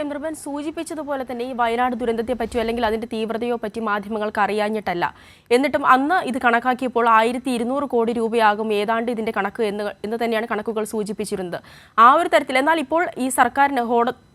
ചന്ദ്രബൻ സൂചിപ്പിച്ചതുപോലെ തന്നെ ഈ വയനാട് ദുരന്തത്തെ പറ്റിയോ അല്ലെങ്കിൽ അതിന്റെ തീവ്രതയോ പറ്റി മാധ്യമങ്ങൾക്ക് അറിയാഞ്ഞിട്ടല്ല. എന്നിട്ടും അന്ന് ഇത് കണക്കാക്കിയപ്പോൾ ആയിരത്തി ഇരുന്നൂറ് കോടി രൂപയാകും ഏതാണ്ട് ഇതിന്റെ കണക്ക് എന്ന് എന്ന് തന്നെയാണ് കണക്കുകൾ സൂചിപ്പിച്ചിരുന്നത്. ആ ഒരു തരത്തിൽ എന്നാൽ ഇപ്പോൾ ഈ സർക്കാരിന്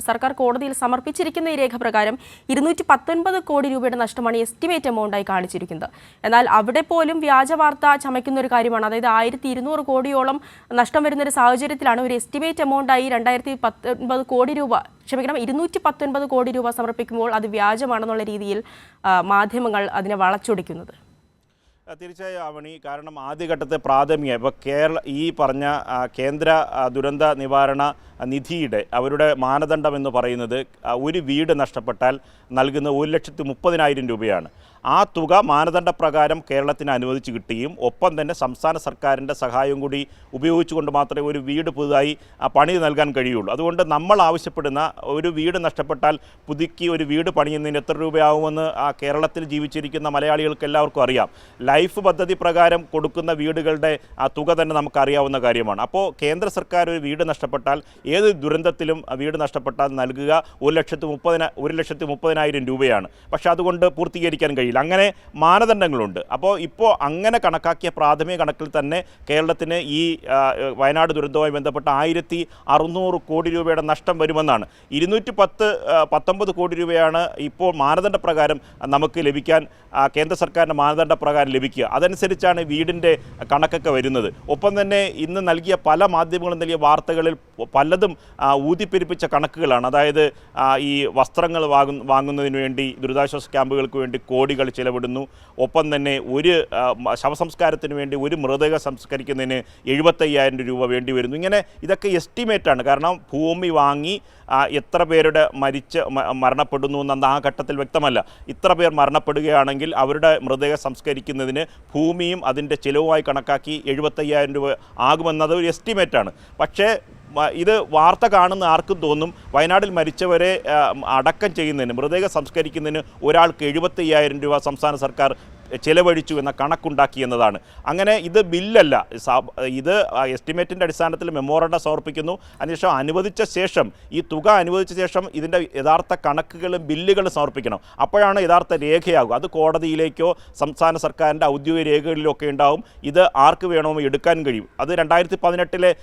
സർക്കാർ കോടതിയിൽ സമർപ്പിച്ചിരിക്കുന്ന ഈ രേഖ പ്രകാരം ഇരുന്നൂറ്റി പത്തൊൻപത് കോടി രൂപയുടെ നഷ്ടമാണ് എസ്റ്റിമേറ്റ് എമൗണ്ടായി കാണിച്ചിരിക്കുന്നത്. എന്നാൽ അവിടെ പോലും വ്യാജ വാർത്ത ചമയ്ക്കുന്ന ഒരു കാര്യമാണ്. അതായത് ആയിരത്തി ഇരുന്നൂറ് കോടിയോളം നഷ്ടം വരുന്ന ഒരു സാഹചര്യത്തിലാണ് ഒരു എസ്റ്റിമേറ്റ് എമൗണ്ടായി രണ്ടായിരത്തി പത്തൊൻപത് കോടി രൂപ ക്ഷമിക്കണം ഇരുന്നൂറ്റി പത്തൊൻപത് കോടി രൂപ സമർപ്പിക്കുമ്പോൾ അത് വ്യാജമാണെന്നുള്ള രീതിയിൽ മാധ്യമങ്ങൾ അതിനെ വളച്ചൊടിക്കുന്നത്. തീർച്ചയായും ആവണി. കാരണം ആദ്യഘട്ടത്തെ പ്രാഥമിക ഇപ്പോൾ കേരള ഈ പറഞ്ഞ കേന്ദ്ര ദുരന്ത നിവാരണ നിധിയുടെ അവരുടെ മാനദണ്ഡം എന്ന് പറയുന്നത് ഒരു വീട് നഷ്ടപ്പെട്ടാൽ നൽകുന്ന ഒരു ലക്ഷത്തി മുപ്പതിനായിരം രൂപയാണ്. ആ തുക മാനദണ്ഡപ്രകാരം കേരളത്തിന് അനുവദിച്ച് കിട്ടുകയും ഒപ്പം തന്നെ സംസ്ഥാന സർക്കാരിന്റെ സഹായം കൂടി ഉപയോഗിച്ചുകൊണ്ട് മാത്രമേ ഒരു വീട് പുതുതായി പണി നൽകാൻ കഴിയുള്ളൂ. അതുകൊണ്ട് നമ്മൾ ആവശ്യപ്പെടുന്ന ഒരു വീട് നഷ്ടപ്പെട്ടാൽ പുതുക്കി ഒരു വീട് പണിയുന്നതിന് എത്ര രൂപയാകുമെന്ന് ആ കേരളത്തിൽ ജീവിച്ചിരിക്കുന്ന മലയാളികൾക്ക് എല്ലാവർക്കും അറിയാം. ലൈഫ് പദ്ധതി പ്രകാരം കൊടുക്കുന്ന വീടുകളുടെ ആ തുക തന്നെ നമുക്കറിയാവുന്ന കാര്യമാണ്. അപ്പോൾ കേന്ദ്ര സർക്കാർ ഒരു വീട് നഷ്ടപ്പെട്ടാൽ ഏത് ദുരന്തത്തിലും വീട് നഷ്ടപ്പെട്ടാൽ നൽകുക ഒരു ലക്ഷത്തി മുപ്പതിന ഒരു ലക്ഷത്തി മുപ്പതിനായിരം രൂപയാണ്. പക്ഷേ അതുകൊണ്ട് പൂർത്തീകരിക്കാൻ കഴിയില്ല. അങ്ങനെ മാനദണ്ഡങ്ങളുണ്ട്. അപ്പോൾ ഇപ്പോൾ അങ്ങനെ കണക്കാക്കിയ പ്രാഥമിക കണക്കിൽ തന്നെ കേരളത്തിന് ഈ വയനാട് ദുരന്തവുമായി ബന്ധപ്പെട്ട ആയിരത്തി അറുന്നൂറ് കോടി രൂപയുടെ നഷ്ടം വരുമെന്നാണ്. ഇരുന്നൂറ്റി പത്ത് പത്തൊമ്പത് കോടി രൂപയാണ് ഇപ്പോൾ മാനദണ്ഡ പ്രകാരം നമുക്ക് ലഭിക്കാൻ കേന്ദ്ര സർക്കാരിന്റെ മാനദണ്ഡ പ്രകാരം ലഭിക്കുക അതനുസരിച്ചാണ് വീടിന്റെ കണക്കൊക്കെ വരുന്നത്. ഒപ്പം തന്നെ ഇന്ന് നൽകിയ പല മാധ്യമങ്ങളും നൽകിയ വാർത്തകളിൽ പലതും ഊതിപ്പെരിപ്പിച്ച കണക്കുകളാണ്. അതായത് ഈ വസ്ത്രങ്ങൾ വാങ്ങുന്ന വാങ്ങുന്നതിന് വേണ്ടി ദുരിതാശ്വാസ ക്യാമ്പുകൾക്ക് വേണ്ടി കോടികൾ ചിലവിടുന്നു. ഒപ്പം തന്നെ ഒരു ശവസംസ്കാരത്തിന് വേണ്ടി ഒരു മൃതദേഹം സംസ്കരിക്കുന്നതിന് എഴുപത്തയ്യായിരം രൂപ വേണ്ടി വരുന്നു. ഇങ്ങനെ ഇതൊക്കെ എസ്റ്റിമേറ്റാണ് കാരണം ഭൂമി വാങ്ങി എത്ര പേരുടെ മരിച്ച് മരണപ്പെടുന്നു എന്നത് ആ ഘട്ടത്തിൽ വ്യക്തമല്ല. ഇത്ര പേർ മരണപ്പെടുകയാണെങ്കിൽ അവരുടെ മൃതദേഹം സംസ്കരിക്കുന്നതിന് ഭൂമിയും അതിന്റെ ചിലവുമായി കണക്കാക്കി എഴുപത്തയ്യായിരം രൂപ ആകുമെന്നത് ഒരു എസ്റ്റിമേറ്റാണ് പക്ഷേ ഇത് വാർത്ത കാണുന്ന ആർക്കും തോന്നും വയനാട്ടിൽ മരിച്ചവരെ അടക്കം ചെയ്യുന്നതിന് മൃതദേഹം സംസ്കരിക്കുന്നതിന് ഒരാൾക്ക് എഴുപത്തയ്യായിരം രൂപ സംസ്ഥാന സർക്കാർ ചെലവഴിച്ചു എന്ന കണക്കുണ്ടാക്കി എന്നതാണ്. അങ്ങനെ ഇത് ബില്ലല്ല. ഇത് എസ്റ്റിമേറ്റിന്റെ അടിസ്ഥാനത്തിൽ മെമ്മോറണ്ടം സമർപ്പിക്കുന്നു. അതിനുശേഷം അനുവദിച്ച ശേഷം ഈ തുക അനുവദിച്ച ശേഷം ഇതിന്റെ യഥാർത്ഥ കണക്കുകളും ബില്ലുകളും സമർപ്പിക്കണം. അപ്പോഴാണ് യഥാർത്ഥ രേഖയാകുക അത് കോടതിയിലേക്കോ സംസ്ഥാന സർക്കാരിന്റെ ഔദ്യോഗിക രേഖകളിലൊക്കെ ഉണ്ടാവും. ഇത് ആർക്ക് വേണമോ എടുക്കാൻ കഴിയും. അത് രണ്ടായിരത്തി പതിനെട്ടിലെ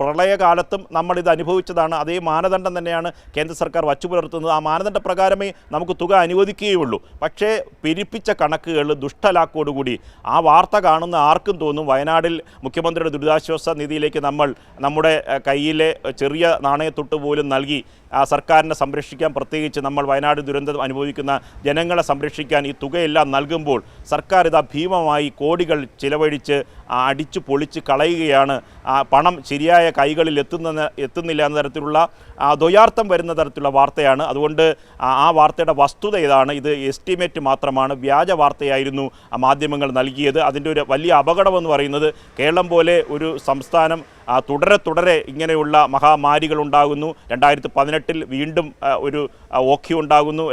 പ്രളയകാലത്തും നമ്മളിത് അനുഭവിച്ചതാണ്. അതേ മാനദണ്ഡം തന്നെയാണ് കേന്ദ്ര സർക്കാർ വച്ചു പുലർത്തുന്നത് ആ മാനദണ്ഡ പ്രകാരമേ നമുക്ക് തുക അനുവദിക്കുകയുള്ളൂ. പക്ഷേ പെരുപ്പിച്ച കണക്കുകൾ ദുഷ്ടലാക്കോടുകൂടി. ആ വാർത്ത കാണുന്ന ആർക്കും തോന്നും വയനാടിൽ മുഖ്യമന്ത്രിയുടെ ദുരിതാശ്വാസ നിധിയിലേക്ക് നമ്മൾ നമ്മുടെ കയ്യിലെ ചെറിയ നാണയത്തൊട്ട് പോലും നൽകി ആ സർക്കാരിനെ സംരക്ഷിക്കാൻ പ്രത്യേകിച്ച് നമ്മൾ വയനാട് ദുരന്തം അനുഭവിക്കുന്ന ജനങ്ങളെ സംരക്ഷിക്കാൻ ഈ തുകയെല്ലാം നൽകുമ്പോൾ സർക്കാർ ഇതാ ഭീമമായി കോടികൾ ചിലവഴിച്ച് അടിച്ചു പൊളിച്ച് കളയുകയാണ്. ആ പണം ശരിയായ കൈകളിൽ എത്തുന്ന എത്തുന്നില്ല എന്ന തരത്തിലുള്ള ദ്വയാർത്ഥം വരുന്ന തരത്തിലുള്ള വാർത്തയാണ്. അതുകൊണ്ട് ആ വാർത്തയുടെ വസ്തുത ഇതാണ്. ഇത് എസ്റ്റിമേറ്റ് മാത്രമാണ്. വ്യാജ വാർത്തയായിരുന്നു മാധ്യമങ്ങൾ നൽകിയത്. അതിന്റെ ഒരു വലിയ അപകടമെന്ന് പറയുന്നത് കേരളം പോലെ ഒരു സംസ്ഥാനം തുടരെ തുടരെ ഇങ്ങനെയുള്ള മഹാമാരികൾ ഉണ്ടാകുന്നു. രണ്ടായിരത്തി പതിനെട്ടിൽ വീണ്ടും ഒരു ഓഖി ഉണ്ടാകുന്നു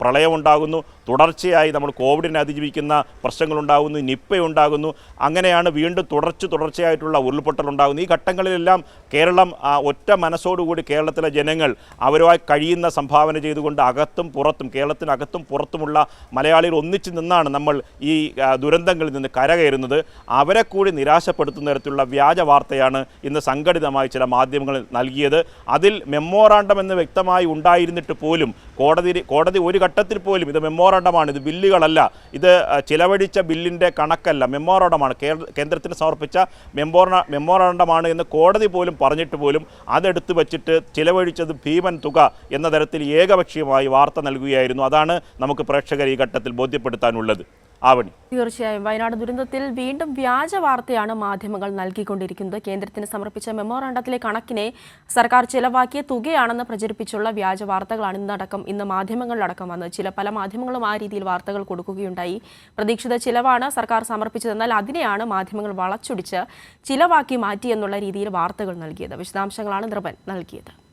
പ്രളയം ഉണ്ടാകുന്നു. തുടർച്ചയായി നമ്മൾ കോവിഡിനെ അതിജീവിക്കുന്ന പ്രശ്നങ്ങളുണ്ടാകുന്നു നിപ്പ ഉണ്ടാകുന്നു. അങ്ങനെയാണ് വീണ്ടും തുടർച്ച തുടർച്ചയായിട്ടുള്ള ഉരുൾപൊട്ടൽ ഉണ്ടാകുന്നു ഈ ഘട്ടങ്ങളിലെല്ലാം കേരളം ഒറ്റ മനസ്സോടുകൂടി കേരളത്തിലെ ജനങ്ങൾ അവരുമായി കഴിയുന്ന സംഭാവന ചെയ്തുകൊണ്ട് അകത്തും പുറത്തും കേരളത്തിനകത്തും പുറത്തുമുള്ള മലയാളികൾ ഒന്നിച്ചു നിന്നാണ് നമ്മൾ ഈ ദുരന്തങ്ങളിൽ നിന്ന് കരകയറുന്നത്. അവരെ കൂടി നിരാശപ്പെടുത്തുന്ന തരത്തിലുള്ള വ്യാജ വാർത്തയാണ് ഇന്ന് സംഘടിതമായി ചില മാധ്യമങ്ങൾ നൽകിയത്. അതിൽ മെമ്മോറാണ്ടം എന്ന് വ്യക്തമായി ഉണ്ടായിരുന്നിട്ട് പോലും കോടതി കോടതി ഒരു ഘട്ടത്തിൽ പോലും ഇത് മെമ്മോറാണ്ടമാണ് ഇത് ബില്ലുകളല്ല. ഇത് ചിലവഴിച്ച ബില്ലിന്റെ കണക്കല്ല മെമ്മോറാണ്ടമാണ്. കേന്ദ്രത്തിന് സമർപ്പിച്ച മെമ്മോറ മെമ്മോറാണ്ടമാണ് എന്ന് കോടതി പോലും പറഞ്ഞിട്ട് പോലും അതെടുത്ത് വച്ചിട്ട് ചിലവഴിച്ചത് ഭീമൻ തുക എന്ന തരത്തിൽ ഏകപക്ഷീയമായി വാർത്ത നൽകുകയായിരുന്നു. അതാണ് നമുക്ക് പ്രേക്ഷകരെ ഈ ഘട്ടത്തിൽ ബോധ്യപ്പെടുത്താനുള്ളത്. ആവണി. തീർച്ചയായും വയനാട് ദുരന്തത്തിൽ വീണ്ടും വ്യാജ വാർത്തയാണ് മാധ്യമങ്ങൾ നൽകിക്കൊണ്ടിരിക്കുന്നത്. കേന്ദ്രത്തിന് സമർപ്പിച്ച മെമ്മോറാണ്ടത്തിലെ കണക്കിനെ സർക്കാർ ചിലവാക്കിയ തുകയാണെന്ന് പ്രചരിപ്പിച്ചുള്ള വ്യാജ വാർത്തകളാണ് ഇന്നടക്കം ഇന്ന് മാധ്യമങ്ങളിലടക്കം വന്നത്. ചില പല മാധ്യമങ്ങളും ആ രീതിയിൽ വാർത്തകൾ കൊടുക്കുകയുണ്ടായി. പ്രതീക്ഷിത ചിലവാണ് സർക്കാർ സമർപ്പിച്ചതെന്നാൽ അതിനെയാണ് മാധ്യമങ്ങൾ വളച്ചൊടിച്ച് ചിലവാക്കി മാറ്റിയെന്നുള്ള രീതിയിൽ വാർത്തകൾ നൽകിയത്. വിശദാംശങ്ങളാണ് നിർഭൻ നൽകിയത്.